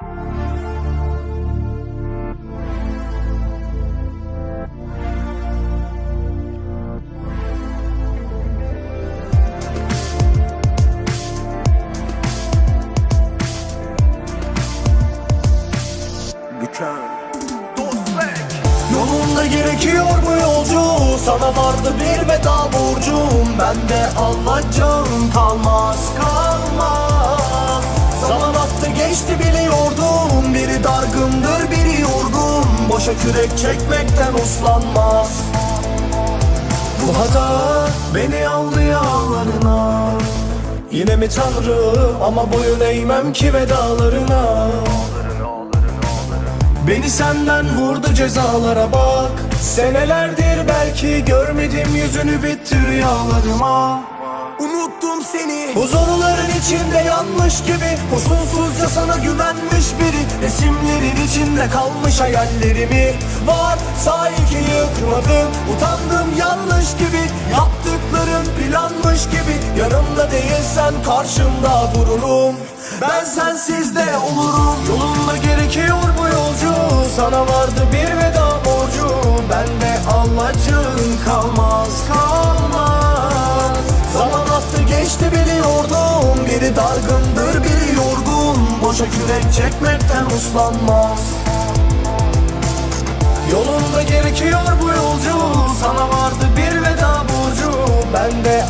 Yolunda gerekiyor bu yolcu? Sana vardı bir veda borcum. Ben de alacağım kalmaz attı geçti biliyordum Biri dargındır biri yorgun. Boşa kürek çekmekten uslanmaz. Bu hata beni aldı yağlarına. Yine mi tanrı? Ama boyun eğmem ki vedalarına. Beni senden vurdu cezalara bak. Senelerdir belki görmedim yüzünü bitti rüyalarıma Unuttum seni. Huzurların içinde yanmış gibi Huzursuzca sana güvenmiş biri. Resimlerin içinde kalmış hayallerimi. Var sahi ki yıkmadım Utandım yanlış gibi. Yaptıklarım planmış gibi Yanımda değilsen karşımda dururum. Ben sensiz de olurum. Yolunda gerekiyor bu yolcu. Sana vardı bir veda borcu. Ben de alacağın kalmaz geçti biliyordum Biri dargındır biri yorgun. Boşa kürek çekmekten uslanmaz. Yolunda gerekiyor bu yolcu Sana vardı bir veda borcu Ben de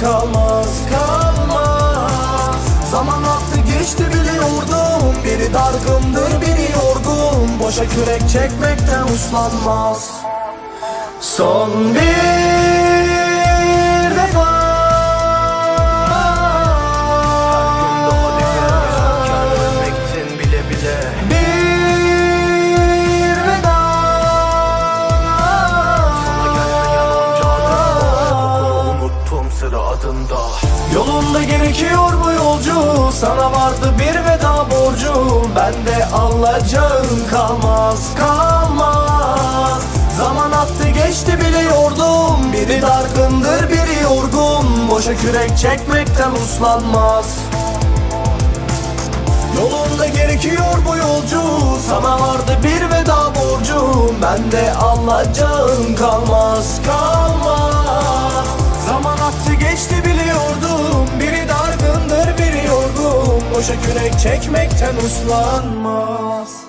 kalmaz kalmaz. Zaman attı geçti biliyordum Biri dargındır biri yorgun. Boşa kürek çekmekten uslanmaz. Son bir sıra adında. Yolunda gerekiyor bu yolcu Sana vardı bir veda borcu Ben de alacağın kalmaz kalmaz. Zaman attı geçti biliyordum. Biri dargındır biri yorgun. Boşa kürek çekmekten uslanmaz. Yolunda gerekiyor bu yolcu Sana vardı bir veda borcu Ben de alacağın kalmaz kalmaz Boşa kürek çekmekten uslanmaz